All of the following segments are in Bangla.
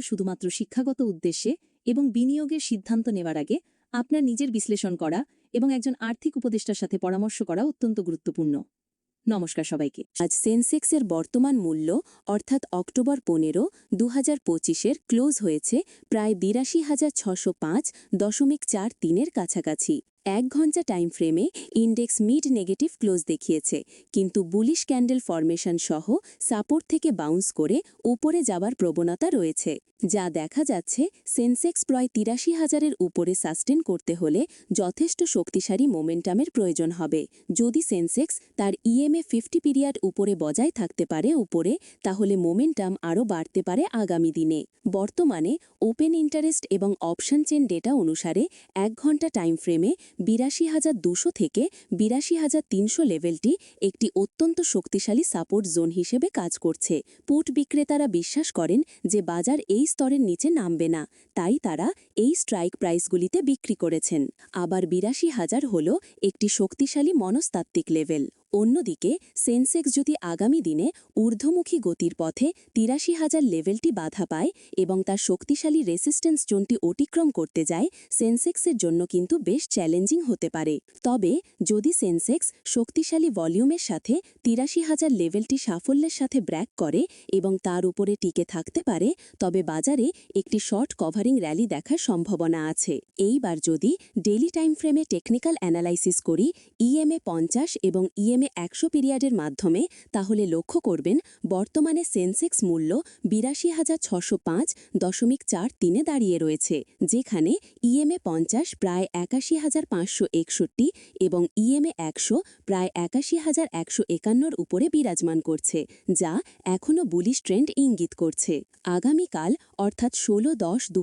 শুধুমাত্র শিক্ষাগত উদ্দেশ্যে এবং বিনিয়োগের সিদ্ধান্ত নেওয়ার আগে আপনার নিজের বিশ্লেষণ করা এবং একজন আর্থিক উপদেষ্টার সাথে পরামর্শ করা অত্যন্ত গুরুত্বপূর্ণ। নমস্কার সবাইকে। আজ সেন্সেক্সের বর্তমান মূল্য, অর্থাৎ অক্টোবর পনেরো দু হাজার পঁচিশের ক্লোজ হয়েছে প্রায় বিরাশি হাজার ছশো পাঁচ দশমিক চার তিনের কাছাকাছি। এক ঘণ্টা টাইম ফ্রেমে ইন্ডেক্স মিড নেগেটিভ ক্লোজ দেখিয়েছে, কিন্তু বুলিশ ক্যান্ডেল ফরমেশন সহ সাপোর্ট থেকে বাউন্স করে উপরে যাবার প্রবণতা রয়েছে, যা দেখা যাচ্ছে সেন্সেক্স প্রায় তিরাশি হাজারের উপরে সাস্টেন করতে হলে যথেষ্ট শক্তিশালী মোমেন্টামের প্রয়োজন হবে। যদি সেন্সেক্স তার ইএমএ ফিফটি পিরিয়ড উপরে বজায় থাকতে পারে উপরে, তাহলে মোমেন্টাম আরও বাড়তে পারে আগামী দিনে। বর্তমানে ওপেন ইন্টারেস্ট এবং অপশন চেন ডেটা অনুসারে এক ঘণ্টা টাইম ফ্রেমে বিরাশি হাজার দুশো থেকে বিরাশি হাজার তিনশো লেভেলটি একটি অত্যন্ত শক্তিশালী সাপোর্ট জোন হিসেবে কাজ করছে। পুট বিক্রেতারা বিশ্বাস করেন যে বাজার এই স্তরের নিচে নামবে না, তাই তারা এই স্ট্রাইক প্রাইসগুলিতে বিক্রি করেছেন। আবার বিরাশি হাজার হল একটি শক্তিশালী মনস্তাত্ত্বিক লেভেল। অন্যদিকে, সেন্সেক্স যদি আগামী দিনে ঊর্ধ্বমুখী গতির পথে তিরাশি হাজার লেভেলটি বাধা পায় এবং তার শক্তিশালী রেসিস্টেন্স জোনটি অতিক্রম করতে যায়, সেন্সেক্সের জন্য কিন্তু বেশ চ্যালেঞ্জিং হতে পারে। তবে, যদি সেন্সেক্স শক্তিশালী ভলিউমের সাথে তিরাশি হাজার লেভেলটি সাফল্যের সাথে ব্র্যাক করে এবং তার উপরে টিকে থাকতে পারে, তবে বাজারে একটি শর্ট কভারিং র্যালি দেখার সম্ভাবনা আছে। এইবার যদি ডেলি টাইম ফ্রেমে টেকনিক্যাল অ্যানালাইসিস করি, ইএমএ পঞ্চাশ এবং ইএমএ একশো পিরিয়ডের মাধ্যমে, তাহলে লক্ষ্য করবেন বর্তমানে সেন্সেক্স মূল্য বিরাশি হাজার ছশো পাঁচ দশমিক চার তিনে দাঁড়িয়ে রয়েছে, যেখানে ইএমএ পঞ্চাশ প্রায় একাশি হাজার পাঁচশো একষট্টি এবং ইএমএ একশো প্রায় একাশি হাজার একশো একান্নর উপরে বিরাজমান করছে, যা এখনও বুলিশ ট্রেন্ড ইঙ্গিত করছে। আগামীকাল, অর্থাৎ ষোলো দশ দু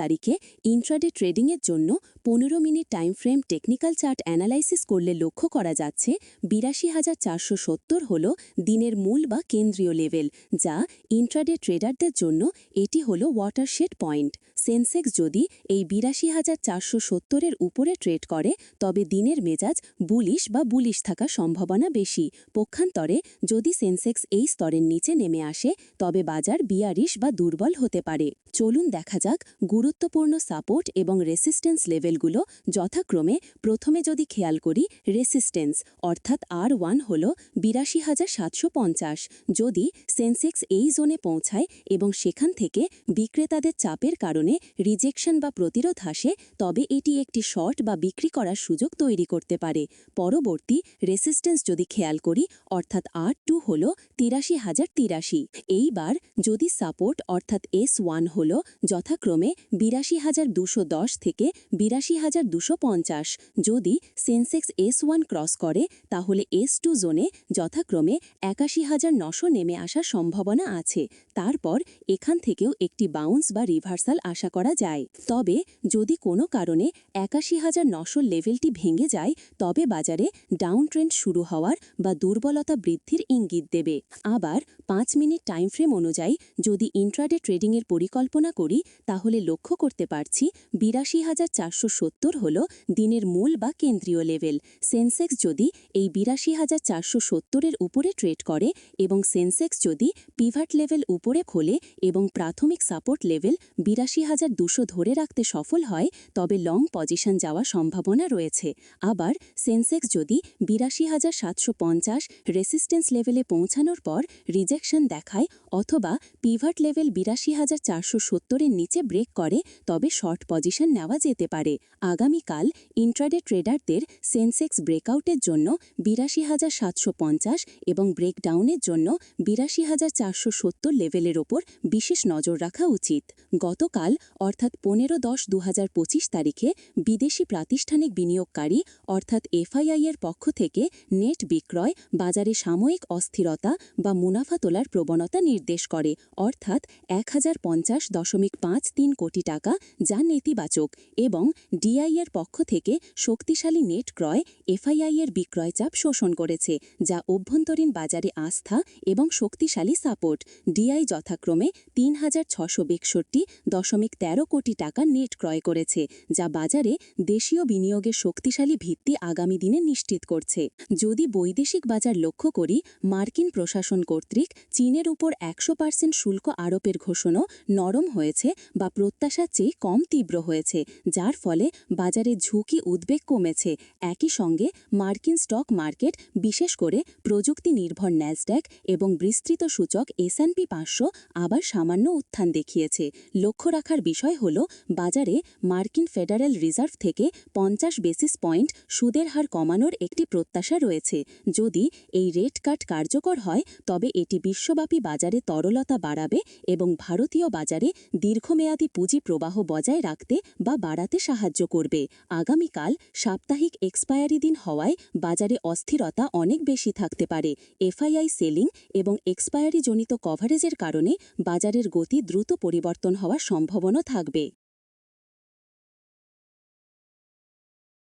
তারিখে, ইন্ট্রাডে ট্রেডিংয়ের জন্য পনেরো minute time frame technical chart analysis করলে লক্ষ্য করা যাচ্ছে বিরাশি হাজার চারশো সত্তর হল দিনের মূল বা কেন্দ্রীয় লেভেল, যা ইন্ট্রাডে ট্রেডারদের জন্য এটি হল ওয়াটারশেড পয়েন্ট। সেন্সেক্স যদি এই বিরাশি হাজার চারশো সত্তরের উপরে ট্রেড করে, তবে দিনের মেজাজ বুলিশ বা বুলিশ থাকার সম্ভাবনা বেশি। পক্ষান্তরে, যদি সেন্সেক্স এই স্তরের নিচে নেমে আসে, তবে বাজার বিয়ারিশ বা দুর্বল হতে পারে। চলুন দেখা যাক গুরুত্বপূর্ণ সাপোর্ট এবং রেসিস্টেন্স লেভেলগুলো যথাক্রমে প্রথমে যদি খেয়াল করি রেসিস্টেন্স অর্থাৎ আর ওয়ান হল বিরাশি হাজার সাতশো পঞ্চাশ। যদি সেন্সেক্স এই জোনে পৌঁছায় এবং সেখান থেকে বিক্রেতাদের চাপের কারণে রিজেকশন বা প্রতিরোধ আসে, তবে এটি একটি শর্ট বা বিক্রি করার সুযোগ তৈরি করতে পারে। পরবর্তী রেসিস্টেন্স যদি খেয়াল করি, অর্থাৎ আর টু হল তিরাশি হাজার তিরাশি। এইবার যদি সাপোর্ট অর্থাৎ এস ওয়ান হল যথাক্রমে বিরাশি হাজার দুশো দশ থেকে বিরাশি হাজার দুশো পঞ্চাশ। যদি সেন্সেক্স এস ওয়ান ক্রস করে, তাহলে এস টু জোনে যথাক্রমে একাশি হাজার নশো নেমে আসার সম্ভাবনা আছে। তারপর এখান থেকেও একটি বাউন্স বা রিভার্সাল আশা করা যায়। তবে যদি কোনো কারণে একাশি হাজার নশো লেভেলটি ভেঙে যায়, তবে বাজারে ডাউন ট্রেন্ড শুরু হওয়ার বা দুর্বলতা বৃদ্ধির ইঙ্গিত দেবে। আবার পাঁচ মিনিট টাইম ফ্রেম অনুযায়ী যদি ইন্ট্রাডে ট্রেডিংয়ের পরিকল্পনা করি, তাহলে লক্ষ্য করতে পারছি বিরাশি হাজার চারশো সত্তর হল দিনের মূল বা কেন্দ্রীয় লেভেল সেন্সেক্স যদি এই বিরাশি হাজার চারশো সত্তরের উপরে ট্রেড করে এবং সেন্সেক্স যদি পিভাট লেভেল উপরে খোলে এবং প্রাথমিক সাপোর্ট লেভেল বিরাশি হাজার দুশো ধরে রাখতে সফল হয়, তবে লং পজিশন যাওয়ার সম্ভাবনা রয়েছে। আবার সেন্সেক্স যদি বিরাশি হাজার সাতশো পঞ্চাশ রেসিস্টেন্স লেভেলে পৌঁছানোর পর রিজেকশন দেখায় অথবা পিভাট লেভেল বিরাশি হাজার চারশো সত্তরের নিচে ব্রেক করে, তবে শর্ট পজিশন নেওয়া যেতে পারে। আগামীকাল ইন্ট্রাডে ট্রেডারদের সেন্সেক্স ব্রেকআউটের জন্য বিরাশি হাজার সাতশো পঞ্চাশ এবং ব্রেকডাউনের জন্য বিরাশি হাজার চারশো সত্তর লেভেলের ওপর বিশেষ নজর রাখা উচিত। গতকাল, অর্থাৎ পনেরো দশ দু তারিখে, বিদেশি প্রাতিষ্ঠানিক বিনিয়োগকারী, অর্থাৎ এফআইআই এর পক্ষ থেকে নেট বিক্রয়, বাজারে সাময়িক অস্থিরতা বা মুনাফা তোলার প্রবণতা নির্দেশ করে, অর্থাৎ এক হাজার পঞ্চাশ দশমিক পাঁচ তিন কোটি টাকা যা নেতিবাচক এবং ডিআই এর পক্ষ থেকে শক্তিশালী নেট ক্রয়, এফআইআই এর বিক্রয় চাপ শোষণ করেছে, যা অভ্যন্তরীণ বাজারে আস্থা এবং শক্তিশালী সাপোর্ট। ডিআই যথাক্রমে তিন হাজার ছশো বেকষট্টি দশমিক তেরো কোটি টাকা নেট ক্রয় করেছে, যা বাজারে দেশীয় বিনিয়োগের শক্তিশালী ভিত্তি আগামী দিনে নিশ্চিত করছে। যদি বৈদেশিক বাজার লক্ষ্য করি, মার্কিন প্রশাসন কর্তৃক চীনের উপর একশো পার্সেন্ট শুল্ক আরোপের ঘোষণা নরম হয়েছে বা প্রত্যাশার চেয়ে কম তীব্র হয়েছে, যার ফলে বাজারে ঝুঁকি উদ্বেগ কমেছে। একই সঙ্গে মার্কিন স্টক মার্কেট বিশেষ করে প্রযুক্তি নির্ভর ন্যাসড্যাক এবং বিস্তৃত সূচক এসএনপি পাঁচশো আবার সামান্য উত্থান দেখিয়েছে। লক্ষ্য রাখার বিষয় হল, বাজারে মার্কিন ফেডারেল রিজার্ভ থেকে পঞ্চাশ বেসিস পয়েন্ট সুদের হার কমানোর একটি প্রত্যাশা রয়েছে। যদি এই রেট কাট কার্যকর হয়, তবে এটি বিশ্বব্যাপী বাজারে তরলতা বাড়াবে এবং ভারতীয় বাজারে দীর্ঘমেয়াদী পুঁজি প্রবাহ বজায় রাখতে বা বাড়াতে সাহায্য করবে। আগামীকাল সাপ্তাহিক এক্সপায়ারি দিন হওয়ায় বাজারে অস্থিরতা অনেক বেশি থাকতে পারে। এফআইআই সেলিং এবং এক্সপায়ারিজনিত কভারেজের কারণে বাজারের গতি দ্রুত পরিবর্তন হওয়ার সম্ভাবনা থাকবে।